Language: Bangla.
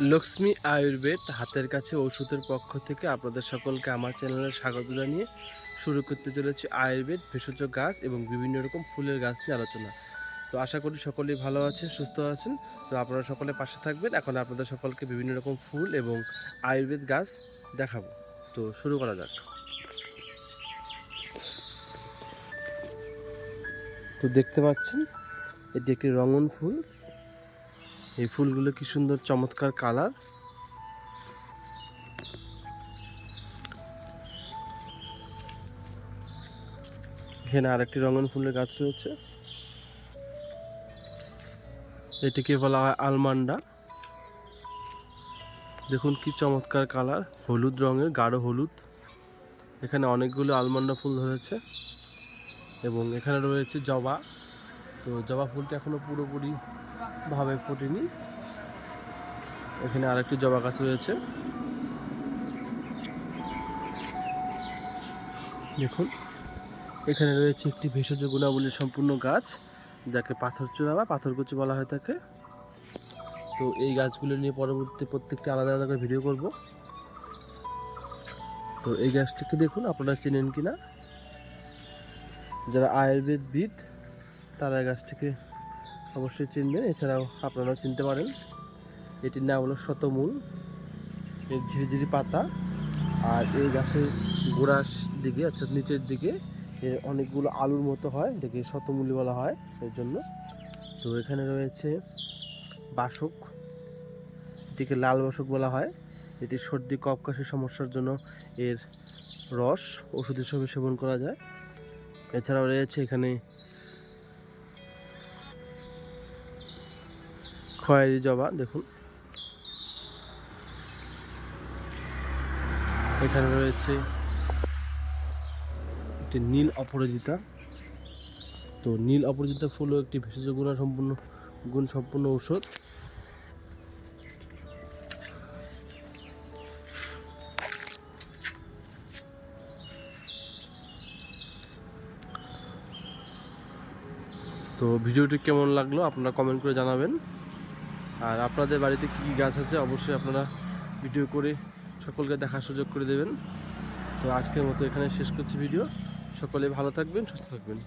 লক্ষ্মী আয়ুর্বেদ হাতের কাছে ওষুধের পক্ষ থেকে আপনাদের সকলকে আমার চ্যানেলে স্বাগত জানিয়ে শুরু করতে চলেছি আয়ুর্বেদ, ভেষজ গাছ এবং বিভিন্ন রকম ফুলের গাছ নিয়ে আলোচনা। তো আশা করি সকলেই ভালো আছেন, সুস্থ আছেন। তো আপনারা সকলে পাশে থাকবেন। এখন আপনাদের সকলকে বিভিন্ন রকম ফুল এবং আয়ুর্বেদ গাছ দেখাবো। তো শুরু করা যাক। তো দেখতে পাচ্ছেন, এটি একটি রঙন ফুল। এই ফুলগুলো কি সুন্দর চমৎকার কালার। এখানে আরেকটি রঙন ফুলের গাছ রয়েছে। এটিকে বলা হয় আলমান্ডা। দেখুন কি চমৎকার কালার, হলুদ রঙের, গাঢ় হলুদ। এখানে অনেকগুলো আলমান্ডা ফুল ধরেছে এবং এখানে রয়েছে জবা। তো জবা ফুলটা এখনও পুরোপুরি ভাবে ফোটেনি। এখানে আরেকটি জবা গাছ রয়েছে। দেখুন, এখানে রয়েছে একটি ভেষজ গুণাবলী সম্পূর্ণ গাছ, যাকে পাথর চূড়া বা পাথরকুচি বলা হয়ে থাকে। তো এই গাছগুলো নিয়ে পরবর্তী প্রত্যেকটি আলাদা আলাদা করে ভিডিও করব। তো এই গাছটিকে দেখুন, আপনারা চেনেন কিনা? যারা আয়ুর্বেদবিদ তারা গাছটিকে অবশ্যই চিনবেন। এছাড়াও আপনারাও চিনতে পারেন। এটির নাম হলো শতমূল। এর ঝিরিঝিরি পাতা। আর এই গাছের গোড়ার দিকে, অর্থাৎ নিচের দিকে, এর অনেকগুলো আলুর মতো হয়। এটাকে শতমূলি বলা হয় এর জন্য। তো এখানে রয়েছে বাসক। এটিকে লাল বাসক বলা হয়। এটি সর্দি, কফ কাশির সমস্যার জন্য এর রস। ওষুধ হিসেবে সেবন করা যায়। এছাড়াও রয়েছে এখানে খয়েরি জবা, দেখুন। এখানে রয়েছে একটি নীল অপরাজিতা। তো নীল অপরাজিতা ফুলও একটি ভেষজ গুণ সম্পূর্ণ গুণ সম্পূর্ণ ঔষধ। তো ভিডিওটি কেমন লাগল আপনারা কমেন্ট করে জানাবেন। আর আপনাদের বাড়িতে কী কী গাছ আছে অবশ্যই আপনারা ভিডিও করে সকলকে দেখার সুযোগ করে দেবেন। তো আজকের মতো এখানে শেষ করছি ভিডিও। সকলে ভালো থাকবেন, সুস্থ থাকবেন।